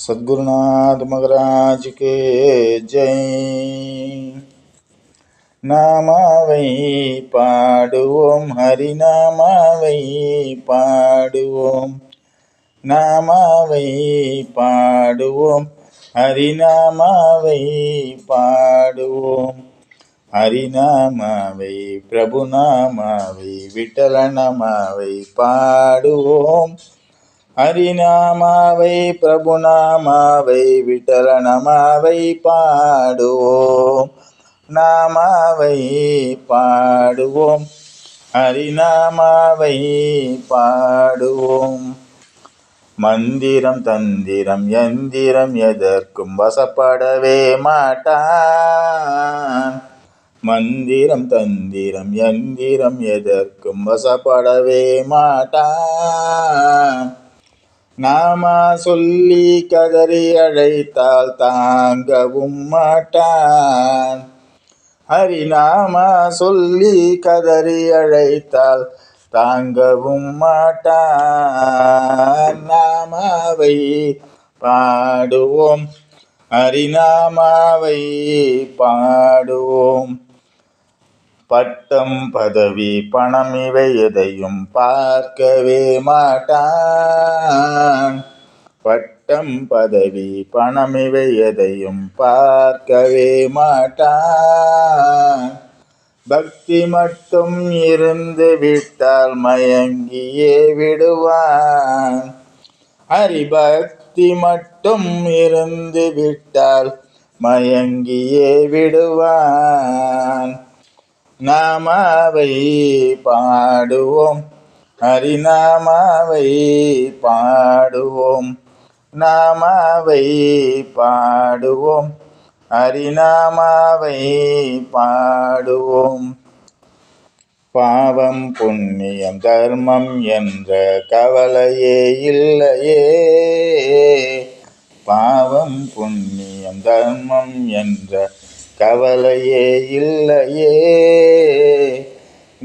सद्गुरुनाथ महाराज के जय நாமாவை பாடுவோம் ஹரிநாமாவை பாடுவோம் நாமாவை பாடுவோம் ஹரிநாமாவை பாடுவோம் ஹரிநாமாவை பிரபுநாமாவை விட்டலநாமாவை பாடுவோம் ஹரிநாமாவை பிரபுநாமாவை விட்டலநாமாவை பாடுவோம். நாமாவை பாடுவோம். ஹரிநாமாவை பாடுவோம். மந்திரம் தந்திரம் எந்திரம் எதற்கும் வசப்படவே மாட்டான். மந்திரம் தந்திரம் எந்திரம் எதற்கும் வசப்படவே மாட்டான். நாமா சொல்லி கதறி அழைத்தால் தாங்கவும் மாட்டான். ஹரிநாமா சொல்லி கதறி அழைத்தால் தாங்கவும் மாட்டான். நாமாவை பாடுவோம். ஹரிநாமாவை பாடுவோம். பட்டம் பதவி பணம் இவை எதையும் பார்க்கவே மாட்டான். பட்டம் பதவி பணம் இவை எதையும் பார்க்கவே மாட்டான். பக்தி மட்டும் இருந்து விட்டால் மயங்கியே விடுவான். ஹரிபக்தி மட்டும் இருந்து விட்டால் மயங்கியே விடுவான். நாமாவை பாடுவோம். ஹரிநாமாவை பாடுவோம். நாமாவை பாடுவோம். ஹரிநாமாவை பாடுவோம். பாவம் புண்ணியம் தர்மம் என்ற கவலையே இல்லையே. பாவம் புண்ணியம் தர்மம் என்ற கவலையே இல்லையே.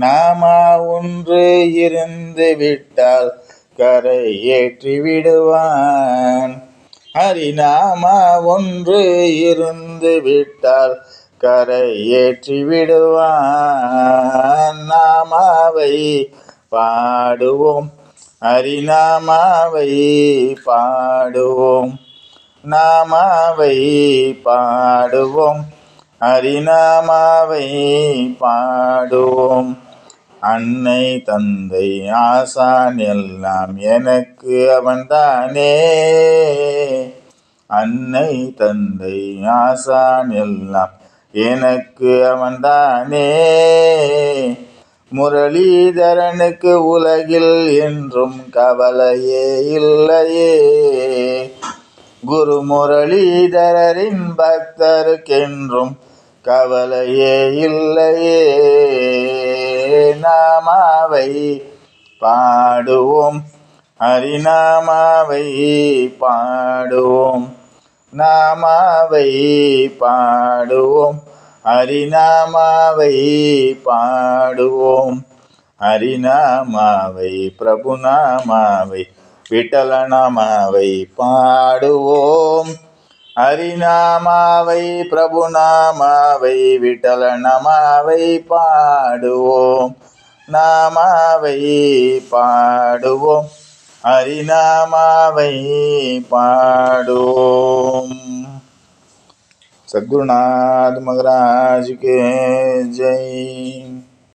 நாமா ஒன்று இருந்து விட்டால் கரை ஏற்றி விடுவான். ஹரிநாமா ஒன்று இருந்து விட்டால் கரை ஏற்றி விடுவான். நாமாவை பாடுவோம். ஹரிநாமாவை பாடுவோம். நாமாவை பாடுவோம். ஹரிநாமாவை பாடுவோம். அன்னை தந்தை ஆசான் எல்லாம் எனக்கு அவன்தானே. அன்னை தந்தை ஆசான் எல்லாம் எனக்கு அவன்தானே. முரளிதரனுக்கு உலகில் என்றும் கவலையே இல்லையே. குரு முரளிதரின் பக்தருக்கென்றும் கவலையே இல்லையே. நாமாவை பாடுவோம். ஹரிநாமாவை பாடுவோம். நாமாவை பாடுவோம். ஹரிநாமாவை பாடுவோம். ஹரிநாமாவை பிரபுநாமாவை விட்டலநாமாவை பாடுவோம் ஹரிநாமாவை பிரபுநாமாவை விட்டலநாமாவை பாடுவோம் நாமாவை பாடுவோம் ஹரிநாமாவை பாடுவோம் सद्गुरुनाथ महाराज के जय